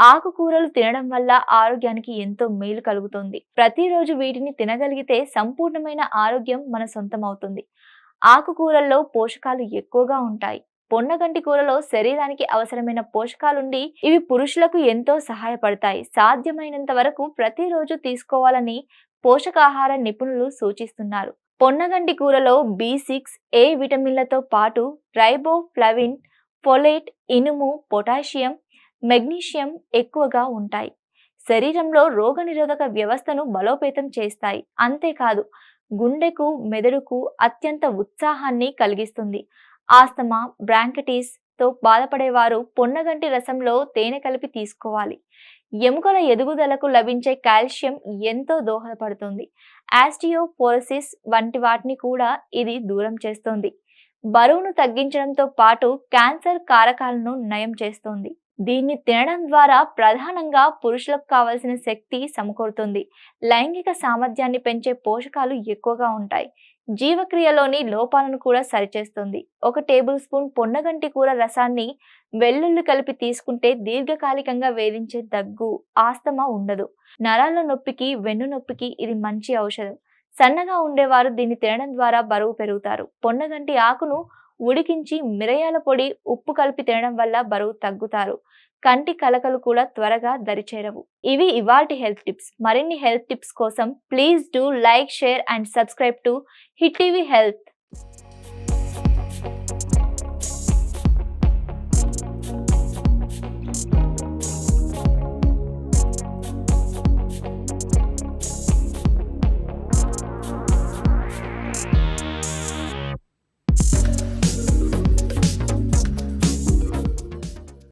ఆకుకూరలు తినడం వల్ల ఆరోగ్యానికి ఎంతో మేలు కలుగుతుంది. ప్రతిరోజు వీటిని తినగలిగితే సంపూర్ణమైన ఆరోగ్యం మన సొంతమవుతుంది. ఆకుకూరల్లో పోషకాలు ఎక్కువగా ఉంటాయి. పొన్నగంటి కూరలో శరీరానికి అవసరమైన పోషకాలుండి ఇవి పురుషులకు ఎంతో సహాయపడతాయి. సాధ్యమైనంత వరకు ప్రతిరోజు తీసుకోవాలని పోషకాహార నిపుణులు సూచిస్తున్నారు. పొన్నగంటి కూరలో బి సిక్స్ ఏ విటమిన్లతో పాటు రైబోఫ్లవిన్ ఫొలేట్ ఇనుము పొటాషియం మెగ్నీషియం ఎక్కువగా ఉంటాయి. శరీరంలో రోగనిరోధక వ్యవస్థను బలోపేతం చేస్తాయి. అంతేకాదు గుండెకు మెదడుకు అత్యంత ఉత్సాహాన్ని కలిగిస్తుంది. ఆస్తమా బ్రాంకటీస్తో బాధపడేవారు పొన్నగంటి రసంలో తేనె కలిపి తీసుకోవాలి. ఎముకల ఎదుగుదలకు లభించే కాల్షియం ఎంతో దోహదపడుతుంది. యాస్టియోపోరసిస్ వంటి వాటిని కూడా ఇది దూరం చేస్తుంది. బరువును తగ్గించడంతో పాటు క్యాన్సర్ కారకాలను నయం చేస్తుంది. దీన్ని తినడం ద్వారా ప్రధానంగా పురుషులకు కావలసిన శక్తి సమకూరుతుంది. లైంగిక సామర్థ్యాన్ని పెంచే పోషకాలు ఎక్కువగా ఉంటాయి. జీవక్రియలోని లోపాలను కూడా సరిచేస్తుంది. ఒక టేబుల్ స్పూన్ పొన్నగంటి కూర రసాన్ని వెల్లుల్లి కలిపి తీసుకుంటే దీర్ఘకాలికంగా వేధించే దగ్గు ఆస్తమా ఉండదు. నరాల నొప్పికి వెన్ను నొప్పికి ఇది మంచి ఔషధం. సన్నగా ఉండేవారు దీన్ని తినడం ద్వారా బరువు పెరుగుతారు. పొన్నగంటి ఆకును ఉడికించి మిరయాల పొడి ఉప్పు కలిపి తినడం వల్ల బరువు తగ్గుతారు. కంటి కలకలు కూడా త్వరగా దరిచేరవు. ఇవి ఇవాల్టి హెల్త్ టిప్స్. మరిన్ని హెల్త్ టిప్స్ కోసం please do like share and subscribe to hit TV health.